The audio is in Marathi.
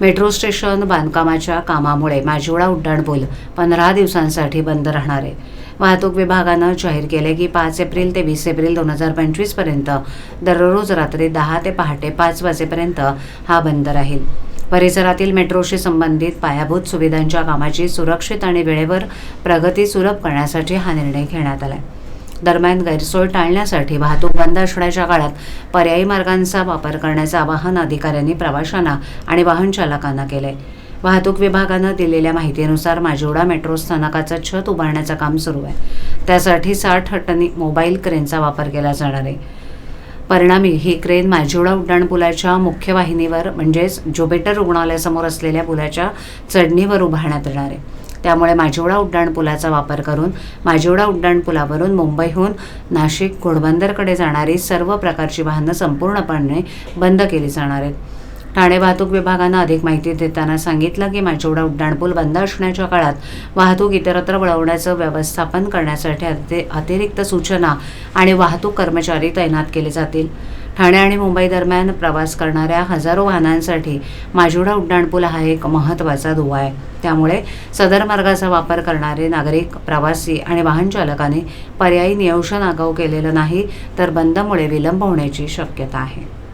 मेट्रो स्टेशन बांधकामाच्या कामामुळे माजिवडा उड्डाणपूल पंधरा दिवसांसाठी बंद राहणार आहे. वाहतूक विभागानं जाहीर केले की पाच एप्रिल ते वीस एप्रिल दोन हजार पंचवीसपर्यंत दररोज रात्री दहा ते पहाटे पाच वाजेपर्यंत हा बंद राहील. परिसरातील मेट्रोशी संबंधित पायाभूत सुविधांच्या कामाची सुरक्षित आणि वेळेवर प्रगती सुलभ करण्यासाठी हा निर्णय घेण्यात आला आहे दरम्यान गैरसोय टाळण्यासाठी वाहतूक बंद असण्याच्या काळात पर्यायी मार्गांचा वापर करण्याचं आवाहन अधिकाऱ्यांनी प्रवाशांना आणि वाहन चालकांना केलंय. वाहतूक विभागानं दिलेल्या माहितीनुसार माजिवडा मेट्रो स्थानकाचं छत उभारण्याचं काम सुरू आहे. त्यासाठी साठ टनी मोबाईल क्रेनचा वापर केला जाणार आहे. परिणामी ही क्रेन माजिवडा उड्डाणपुलाच्या मुख्य वाहिनीवर म्हणजेच जोबेटर रुग्णालयासमोर असलेल्या पुलाच्या चढणीवर उभारण्यात येणार आहे. त्यामुळे माजिवडा उड्डाणपुलाचा वापर करून माजिवडा उड्डाणपुलावरून मुंबईहून नाशिक घोडबंदरकडे जाणारी सर्व प्रकारची वाहनं संपूर्णपणे बंद केली जाणार आहेत. ठाणे वाहतूक विभागानं अधिक माहिती देताना सांगितलं की माजिवडा उड्डाणपूल बंद असण्याच्या काळात वाहतूक इतरत्र वळवण्याचं व्यवस्थापन करण्यासाठी अति अतिरिक्त सूचना आणि वाहतूक कर्मचारी तैनात केले जातील. ठाणे आणि मुंबई दरम्यान प्रवास करणाऱ्या हजारो वाहनांसाठी माजिवडा उड्डाणपूल हा एक महत्त्वाचा दुवा आहे. त्यामुळे सदर मार्गाचा वापर करणारे नागरिक प्रवासी आणि वाहन चालकांनी पर्यायी नियोजन आगाऊ केलेलं नाही तर बंदमुळे विलंब होण्याची शक्यता आहे.